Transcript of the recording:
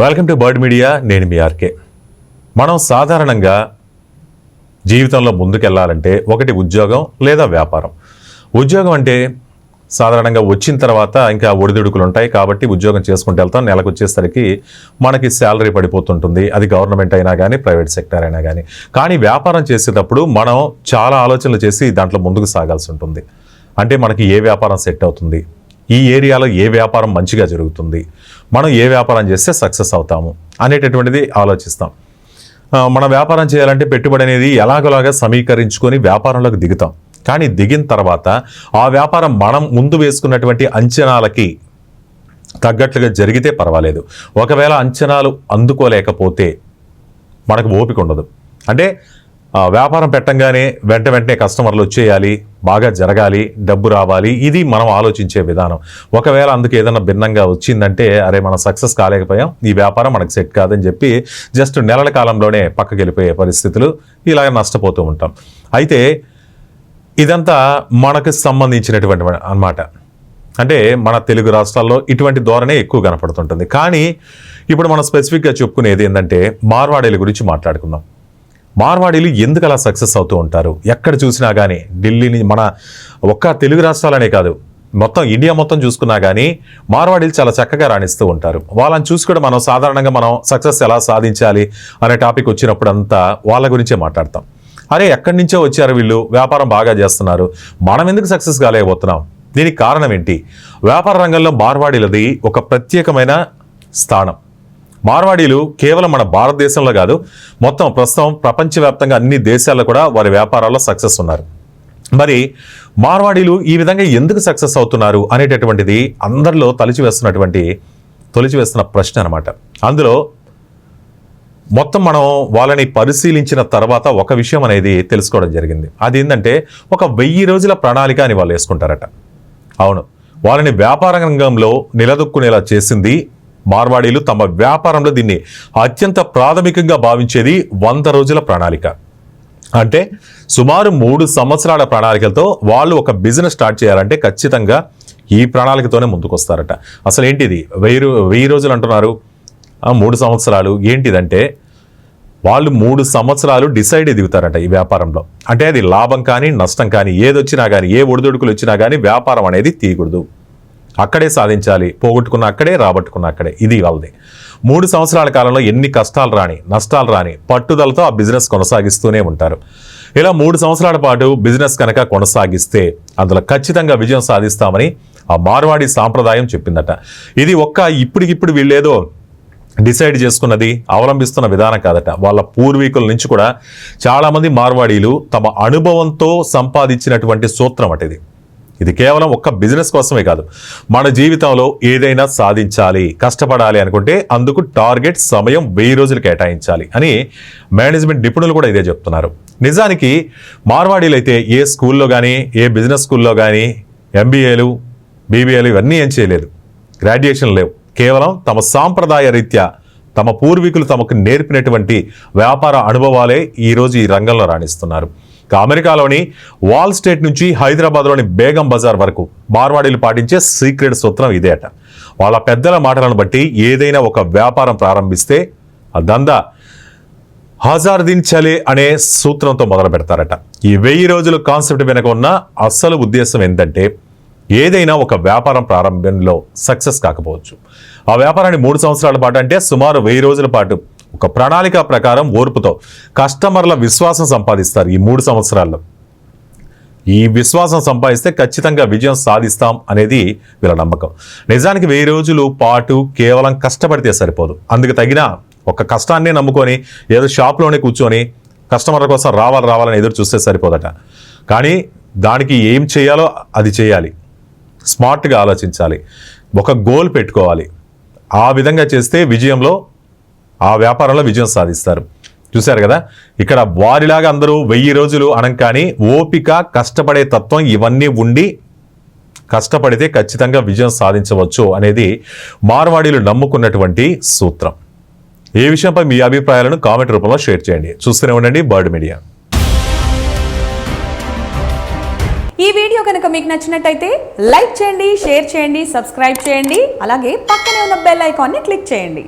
Welcome to bird media నేను మీ RK. మనం సాధారణంగా జీవితంలో ముందుకెళ్ళాలంటే ఒకటి ఉద్యోగం లేదా వ్యాపారం. ఉద్యోగం అంటే సాధారణంగా వచ్చిన తర్వాత ఇంకా ఒడిదుడుకులు ఉంటాయి కాబట్టి ఉద్యోగం చేసుకుంటూ వెళ్తాం. నెలకు వచ్చేసరికి మనకి శాలరీ పడిపోతుంటుంది. అది గవర్నమెంట్ అయినా కానీ ప్రైవేట్ సెక్టర్ అయినా కానీ కానీ వ్యాపారం చేసేటప్పుడు మనం చాలా ఆలోచనలు చేసి దాంట్లో ముందుకు సాగాల్సి ఉంటుంది. అంటే మనకి ఏ వ్యాపారం సెట్ అవుతుంది? ఈ ఏరియాలో ఏ వ్యాపారం మంచిగా జరుగుతుంది? మనం ఏ వ్యాపారం చేస్తే సక్సెస్ అవుతాము? అనేటటువంటిది ఆలోచిస్తాం. మన వ్యాపారం చేయాలంటే పెట్టుబడి అనేది ఎలాగోలాగా సమీకరించుకొని వ్యాపారంలోకి దిగుతాం. కానీ దిగిన తర్వాత ఆ వ్యాపారం మనం ముందు వేసుకున్నటువంటి అంచనాలకి తగ్గట్లుగా జరిగితే పర్వాలేదు. ఒకవేళ అంచనాలు అందుకోలేకపోతే మనకు ఓపిక ఉండదు. అంటే వ్యాపారం పెట్టంగానే వెంట వెంటనే కస్టమర్లు వచ్చేయాలి బాగా జరగాలి డబ్బు రావాలి ఇది మనం ఆలోచించే విధానం. ఒకవేళ అందుకు ఏదైనా భిన్నంగా వచ్చిందంటే అరే మనం సక్సెస్ కాలేకపోయాం ఈ వ్యాపారం మనకు సెట్ కాదని చెప్పి జస్ట్ నెలల కాలంలోనే పక్కకి వెళ్ళిపోయే పరిస్థితులు ఇలాగ నష్టపోతూ ఉంటాం. అయితే ఇదంతా మనకు సంబంధించినటువంటి అన్నమాట. అంటే మన తెలుగు రాష్ట్రాల్లో ఇటువంటి ధోరణే ఎక్కువ కనపడుతుంటుంది. కానీ ఇప్పుడు మనం స్పెసిఫిక్గా చెప్పుకునేది ఏంటంటే మార్వాడీల గురించి మాట్లాడుకుందాం. మార్వాడీలు ఎందుకు అలా సక్సెస్ అవుతూ ఉంటారు? ఎక్కడ చూసినా కానీ ఢిల్లీని మన ఒక్క తెలుగు రాష్ట్రాలనే కాదు మొత్తం ఇండియా మొత్తం చూసుకున్నా కానీ మార్వాడీలు చాలా చక్కగా రాణిస్తూ ఉంటారు. వాళ్ళని చూసి కూడా మనం సాధారణంగా మనం సక్సెస్ ఎలా సాధించాలి అనే టాపిక్ వచ్చినప్పుడు అంతా వాళ్ళ గురించే మాట్లాడతాం. అరే ఎక్కడి నుంచో వచ్చారు వీళ్ళు? వ్యాపారం బాగా చేస్తున్నారు. మనం ఎందుకు సక్సెస్ కాలేకపోతున్నాం? దీనికి కారణం ఏంటి? వ్యాపార రంగంలో మార్వాడీలది ఒక ప్రత్యేకమైన స్థానం. మార్వాడీలు కేవలం మన భారతదేశంలో కాదు మొత్తం ప్రస్తుతం ప్రపంచవ్యాప్తంగా అన్ని దేశాల్లో కూడా వారి వ్యాపారాల్లో సక్సెస్ ఉన్నారు. మరి మార్వాడీలు ఈ విధంగా ఎందుకు సక్సెస్ అవుతున్నారు అనేటటువంటిది అందరిలో తలచివేస్తున్నటువంటి తొలిచివేస్తున్న ప్రశ్న అనమాట అందులో మొత్తం మనం వాళ్ళని పరిశీలించిన తర్వాత ఒక విషయం అనేది తెలుసుకోవడం జరిగింది. అది ఏంటంటే ఒక వెయ్యి రోజుల ప్రణాళిక అని వాళ్ళు వేసుకుంటారట. అవును. వాళ్ళని వ్యాపార రంగంలో నిలదొక్కునేలా చేసింది మార్వాడీలు తమ వ్యాపారంలో దీన్ని అత్యంత ప్రాథమికంగా భావించేది వంద రోజుల ప్రణాళిక. అంటే సుమారు మూడు సంవత్సరాల ప్రణాళికలతో వాళ్ళు ఒక బిజినెస్ స్టార్ట్ చేయాలంటే ఖచ్చితంగా ఈ ప్రణాళికతోనే ముందుకొస్తారట. అసలు ఏంటిది? వెయ్యి వెయ్యి రోజులు అంటున్నారు. మూడు సంవత్సరాలు ఏంటిదంటే వాళ్ళు మూడు సంవత్సరాలు డిసైడ్ దిగుతారట ఈ వ్యాపారంలో. అంటే అది లాభం కానీ నష్టం కానీ ఏదొచ్చినా కానీ ఏ ఒడిదుడుకులు వచ్చినా కానీ వ్యాపారం అనేది తీయకూడదు. అక్కడే సాధించాలి పోగొట్టుకున్న అక్కడే రాబట్టుకున్న అక్కడే. ఇది వాళ్ళది. మూడు సంవత్సరాల కాలంలో ఎన్ని కష్టాలు రాని నష్టాలు రాని పట్టుదలతో ఆ బిజినెస్ కొనసాగిస్తూనే ఉంటారు. ఇలా మూడు సంవత్సరాల పాటు బిజినెస్ కనుక కొనసాగిస్తే అందులో ఖచ్చితంగా విజయం సాధిస్తామని ఆ మార్వాడి సాంప్రదాయం చెప్పిందట. ఇది ఒక్క ఇప్పటికిప్పుడు వీళ్ళేదో డిసైడ్ చేసుకున్నది అవలంబిస్తున్న విధానం కాదట. వాళ్ళ పూర్వీకుల నుంచి కూడా చాలామంది మార్వాడీలు తమ అనుభవంతో సంపాదించినటువంటి సూత్రం అట ఇది. ఇది కేవలం ఒక్క బిజినెస్ కోసమే కాదు. మన జీవితంలో ఏదైనా సాధించాలి కష్టపడాలి అనుకుంటే అందుకు టార్గెట్ సమయం వెయ్యి రోజులు కేటాయించాలి అని మేనేజ్మెంట్ నిపుణులు కూడా ఇదే చెప్తున్నారు. నిజానికి మార్వాడీలు అయితే ఏ స్కూల్లో కానీ ఏ బిజినెస్ స్కూల్లో కానీ ఎంబీఏలు బీబీఏలు ఇవన్నీ ఏం చేయలేదు. గ్రాడ్యుయేషన్ లేవు. కేవలం తమ సాంప్రదాయ రీత్యా తమ పూర్వీకులు తమకు నేర్పినటువంటి వ్యాపార అనుభవాలే ఈరోజు ఈ రంగంలో రాణిస్తున్నారు. ఇక అమెరికాలోని వాల్ స్టేట్ నుంచి హైదరాబాద్లోని బేగం బజార్ వరకు మార్వాడీలు పాటించే సీక్రెట్ సూత్రం ఇదే అట. వాళ్ళ పెద్దల మాటలను బట్టి ఏదైనా ఒక వ్యాపారం ప్రారంభిస్తే ఆ దందా హజార్ దిన్ చలే అనే సూత్రంతో మొదలు పెడతారట. ఈ వెయ్యి రోజుల కాన్సెప్ట్ వెనక ఉన్న అసలు ఉద్దేశం ఏంటంటే ఏదైనా ఒక వ్యాపారం ప్రారంభంలో సక్సెస్ కాకపోవచ్చు. ఆ వ్యాపారాన్ని మూడు సంవత్సరాల పాటు అంటే సుమారు వెయ్యి రోజుల పాటు ఒక ప్రణాళిక ప్రకారం ఓర్పుతో కస్టమర్ల విశ్వాసం సంపాదిస్తారు ఈ మూడు సంవత్సరాల్లో. ఈ విశ్వాసం సంపాదిస్తే ఖచ్చితంగా విజయం సాధిస్తాం అనేది వీళ్ళ నమ్మకం. నిజానికి వెయ్యి రోజులు పాటు కేవలం కష్టపడితే సరిపోదు. అందుకు తగిన ఒక కష్టాన్నే నమ్ముకొని ఏదో షాప్లోనే కూర్చొని కస్టమర్ల కోసం రావాలి రావాలని ఎదురు చూస్తే సరిపోదట. కానీ దానికి ఏం చేయాలో అది చేయాలి. స్మార్ట్గా ఆలోచించాలి. ఒక గోల్ పెట్టుకోవాలి. ఆ విధంగా చేస్తే విజయంలో ఆ వ్యాపారంలో విజయం సాధిస్తారు. చూశారు కదా? ఇక్కడ వారిలాగా అందరూ వెయ్యి రోజులు అనం కానీ ఓపిక కష్టపడే తత్వం ఇవన్నీ ఉండి కష్టపడితే ఖచ్చితంగా విజయం సాధించవచ్చు అనేది మార్వాడీలు నమ్ముకున్నటువంటి సూత్రం. ఏ విషయంపై మీ అభిప్రాయాలను కామెంట్ రూపంలో షేర్ చేయండి. చూస్తూనే ఉండండి బర్డ్ మీడియా. ఈ వీడియో కనుక మీకు నచ్చినట్టయితే లైక్ చేయండి షేర్ చేయండి సబ్స్క్రైబ్ చేయండి అలాగే పక్కనే ఉన్న బెల్ ఐకాన్ని క్లిక్ చేయండి.